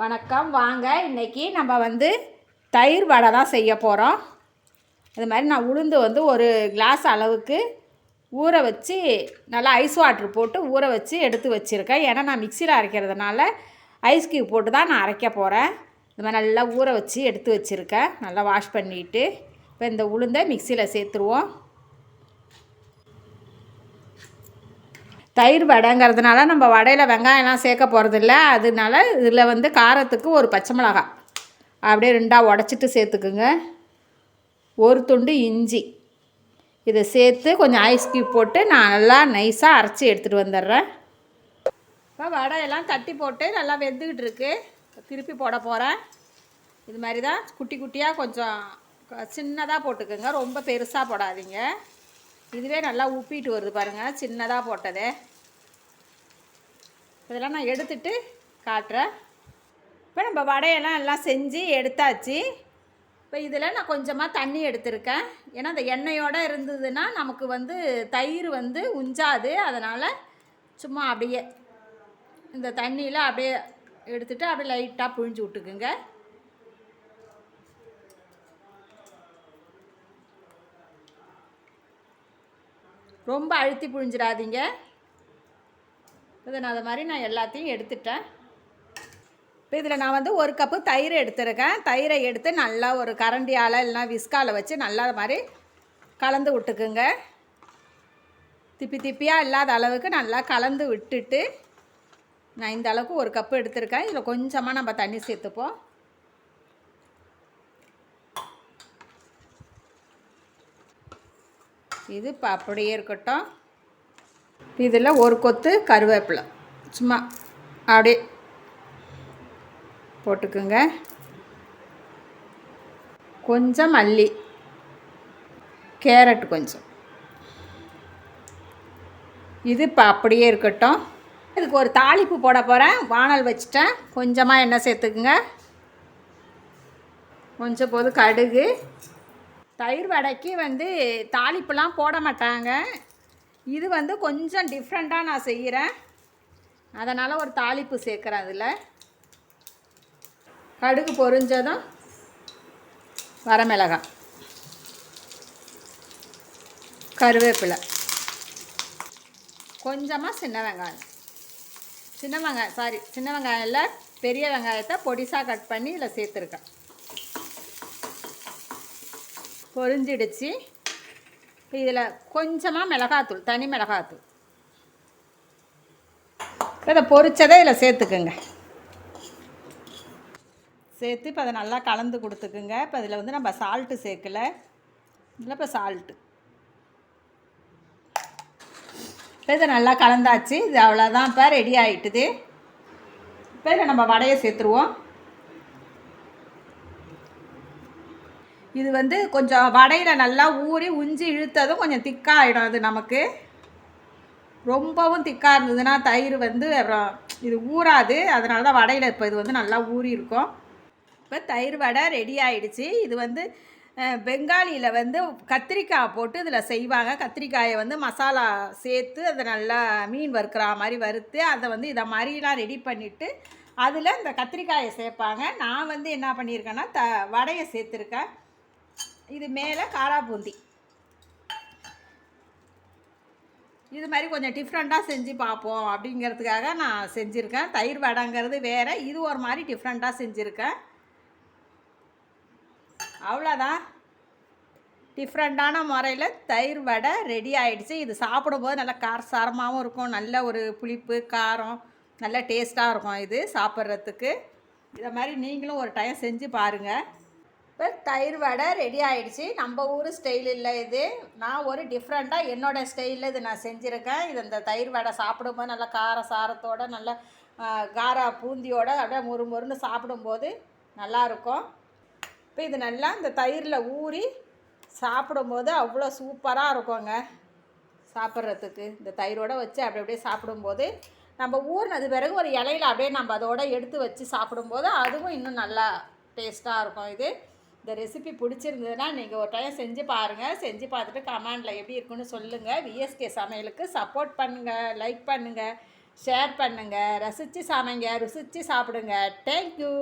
வணக்கம். வாங்க இன்னைக்கு நம்ம வந்து தயிர் வடை தான் செய்ய போகிறோம் இது மாதிரி நான் உளுந்து வந்து ஒரு கிளாஸ் அளவுக்கு ஊற வச்சு நல்லா ஐஸ் வாட்ரு போட்டு ஊற வச்சு எடுத்து வச்சுருக்கேன். ஏன்னா நான் மிக்சியில் அரைக்கிறதுனால ஐஸ் கியூப் போட்டு தான் நான் அரைக்க போகிறேன் இது மாதிரி நல்லா ஊற வச்சு எடுத்து வச்சுருக்கேன். நல்லா வாஷ் பண்ணிவிட்டு இப்போ இந்த உளுந்தை மிக்சியில் சேர்த்துருவோம். தயிர் வடைங்கிறதுனால நம்ம வடையில் வெங்காயம்லாம் சேர்க்க போகிறதில்ல அதனால இதில் வந்து காரத்துக்கு ஒரு பச்சை மிளகாய் அப்படியே ரெண்டாக உடச்சிட்டு சேர்த்துக்குங்க. ஒரு துண்டு இஞ்சி. இதை சேர்த்து கொஞ்சம் ஐஸ் கியூப் போட்டு நான் நல்லா நைஸாக அரைச்சி எடுத்துகிட்டு வந்துடுறேன். இப்போ வடையெல்லாம் தட்டி போட்டு நல்லா வெந்துக்கிட்டு இருக்கு. திருப்பி போட போகிறேன் இது மாதிரி தான் குட்டி குட்டியாக கொஞ்சம் சின்னதாக போட்டுக்கோங்க. ரொம்ப பெருசாக போடாதீங்க. இதுவே நல்லா உப்பிட்டு வருது பாருங்கள் சின்னதாக போட்டதே. இதெல்லாம் நான் எடுத்துட்டு காட்டுறேன். இப்போ நம்ம வடையெல்லாம் எல்லாம் செஞ்சு எடுத்தாச்சு. இப்போ இதில் நான் கொஞ்சமாக தண்ணி எடுத்திருக்கேன். ஏன்னா அந்த எண்ணெயோடு இருந்ததுன்னா நமக்கு வந்து தயிர் வந்து உஞ்சாது. அதனால் சும்மா அப்படியே இந்த தண்ணியில் அப்படியே எடுத்துகிட்டு அப்படியே லைட்டாக புழிஞ்சு விட்டுக்குங்க. ரொம்ப அழுத்தி புழிஞ்சிடாதீங்க. இதை நான் அதை மாதிரி நான் எல்லாத்தையும் எடுத்துட்டேன். இப்போ இதில் நான் வந்து ஒரு கப்பு தயிர் எடுத்துருக்கேன். தயிரை எடுத்து நல்லா ஒரு கரண்டியால் இல்லைனா விஸ்காவில் வச்சு நல்லா அது மாதிரி கலந்து விட்டுக்குங்க. திப்பி திப்பியாக இல்லாத அளவுக்கு நல்லா கலந்து விட்டுட்டு நான் இந்த அளவுக்கு ஒரு கப்பு எடுத்திருக்கேன். இதில் கொஞ்சமாக நம்ம தண்ணி சேர்த்துப்போம். இது இப்போ அப்படியே இருக்கட்டும். இதில் ஒரு கொத்து கருவேப்பிலை. சும்மா அப்படியே போட்டுக்குங்க. கொஞ்சம் மல்லி. கேரட் கொஞ்சம். இது இப்போ அப்படியே இருக்கட்டும். இதுக்கு ஒரு தாளிப்பு போட போகிறேன் வானல் வச்சுட்டேன். கொஞ்சமாக எண்ணெய் சேர்த்துக்குங்க. கொஞ்சம் போது கடுகு. தயிர் வடைக்கு வந்து தாளிப்புலாம் போட மாட்டாங்க. இது வந்து கொஞ்சம் டிஃப்ரெண்ட்டாக நான் செய்கிறேன் அதனால் ஒரு தாளிப்பு சேர்க்குறேன் அதில். கடுகு பொரிஞ்சதும் வரமிளகாய். கருவேப்பிலை. கொஞ்சமாக சின்ன வெங்காயம். சின்ன வெங்காயம் சாரி சின்ன வெங்காயம் இல்லை பெரிய வெங்காயத்தை பொடிசாக கட் பண்ணி இதில் சேர்த்துருக்கேன். பொரிஞ்சிடுச்சு. இதில் கொஞ்சமாக மிளகாத்தூள் தனி மிளகாத்தூள். இதை பொரிச்சதை இதில் சேர்த்துக்குங்க. சேர்த்து இப்போ அதை நல்லா கலந்து கொடுத்துக்குங்க. இப்போ இதில் வந்து நம்ம சால்ட்டு சேர்க்கல. இதில் இப்போ சால்ட்டு இப்போ இதை நல்லா கலந்தாச்சு. இது அவ்வளோதான் இப்போ ரெடி ஆகிட்டுது இப்போ இதில் நம்ம வடையை சேர்த்துருவோம். இது வந்து கொஞ்சம் வடையில் நல்லா ஊறி உஞ்சி இழுத்ததும் கொஞ்சம் திக்காக ஆகிடும் அது நமக்கு. ரொம்பவும் திக்காக இருந்ததுன்னா தயிர் வந்து அப்புறம் இது ஊறாது. அதனால தான் வடையில் இப்போ இது வந்து நல்லா ஊறி இருக்கும். இப்போ தயிர் வடை ரெடி ஆகிடுச்சு இது வந்து பெங்காலியில் வந்து கத்திரிக்காய் போட்டு இதில் செய்வாங்க. கத்திரிக்காயை வந்து மசாலா சேர்த்து அதை நல்லா மீன் வறுக்கிற மாதிரி வறுத்து அதை வந்து இதை மாதிரிலாம் ரெடி பண்ணிவிட்டு அதில் இந்த கத்திரிக்காயை சேர்ப்பாங்க. நான் வந்து என்ன பண்ணியிருக்கேன்னா த வடையை சேர்த்துருக்கேன். இது மேலே காரா பூந்தி. இது மாதிரி கொஞ்சம் டிஃப்ரெண்ட்டாக செஞ்சு பார்ப்போம் அப்படிங்கிறதுக்காக நான் செஞ்சுருக்கேன். தயிர் வடைங்கிறது வேறு இது ஒரு மாதிரி டிஃப்ரெண்ட்டாக செஞ்சுருக்கேன். அவ்வளோதான் டிஃப்ரெண்ட்டான முறையில் தயிர் வடை ரெடி ஆகிடுச்சு இது சாப்பிடும்போது நல்லா காரசாரமாகவும் இருக்கும். நல்ல ஒரு புளிப்பு காரம் நல்ல டேஸ்ட்டாக இருக்கும் இது சாப்பிட்றதுக்கு. இதை மாதிரி நீங்களும் ஒரு டைம் செஞ்சு பாருங்கள் இப்போ தயிர் வடை ரெடி ஆகிடுச்சு நம்ம ஊர் ஸ்டைல் இல்லை இது. நான் ஒரு டிஃப்ரெண்ட்டாக என்னோடய ஸ்டைலில் இது நான் செஞ்சுருக்கேன். இது இந்த தயிர் வடை சாப்பிடும்போது நல்லா கார சாரத்தோடு நல்லா கார பூந்தியோடு அப்படியே முறு முறுன்னு சாப்பிடும்போது நல்லாயிருக்கும் இப்போ இது நல்லா இந்த தயிரில் ஊறி சாப்பிடும்போது அவ்வளோ சூப்பராக இருக்குங்க. சாப்பிட்றதுக்கு. இந்த தயிரோடு வச்சு அப்படி அப்படியே சாப்பிடும்போது நம்ம ஊறினது பிறகு ஒரு இலையில அப்படியே நம்ம அதோட எடுத்து வச்சு சாப்பிடும்போது அதுவும் இன்னும் நல்லா டேஸ்ட்டாக இருக்கும் இது. இந்த ரெசிபி பிடிச்சிருந்ததுன்னா நீங்கள் ஒரு டைம் செஞ்சு பாருங்கள் செஞ்சு பார்த்துட்டு கமெண்டில் எப்படி இருக்குன்னு சொல்லுங்கள் விஎஸ்கே சமையலுக்கு சப்போர்ட் பண்ணுங்கள் லைக் பண்ணுங்கள் ஷேர் பண்ணுங்கள் ரசித்து சமைங்க ருசித்து சாப்பிடுங்க. தேங்க்யூ